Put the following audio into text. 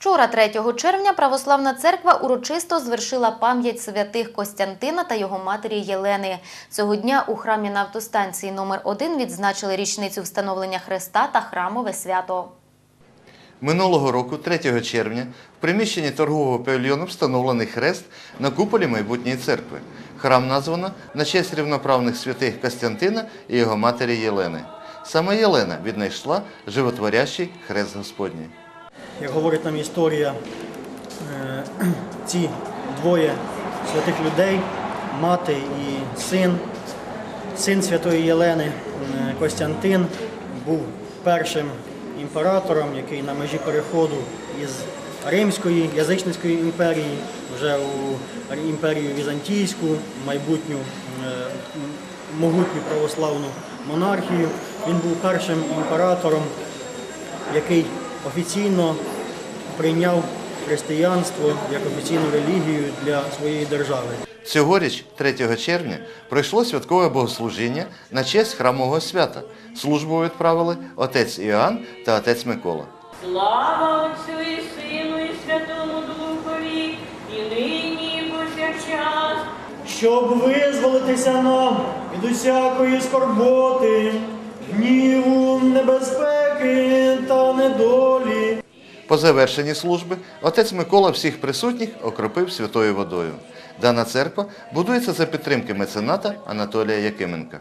Вчора, 3 червня, Православна церква урочисто звершила пам'ять святих Костянтина та його матері Єлени. Цього дня у храмі на автостанції номер 1 відзначили річницю встановлення хреста та храмове свято. Минулого року, 3 червня, в приміщенні торгового павільйону встановлений хрест на куполі майбутньої церкви. Храм названо на честь рівноправних святих Костянтина і його матері Єлени. Саме Єлена віднайшла животворящий хрест Господній. Як говорить нам історія, е, ці двоє святих людей, мати і син, син святої Єлени е, Костянтин, був першим імператором, який на межі переходу із Римської язичницької імперії вже у імперію Візантійську, майбутню е, могутню православну монархію. Він був першим імператором, який офіційно прийняв християнство як офіційну релігію для своєї держави. Цьогоріч, 3 червня, пройшло святкове богослужіння на честь храмового свята. Службу відправили отець Іоанн та отець Микола. Слава Отцю і Сину, і Святому Духові, і нині, і повсякчас, Щоб визволитися нам від усякої скорботи, гніву, небезпеки та недолі. По завершенні служби отець Микола всіх присутніх окропив святою водою. Дана церква будується за підтримки мецената Анатолія Якименка.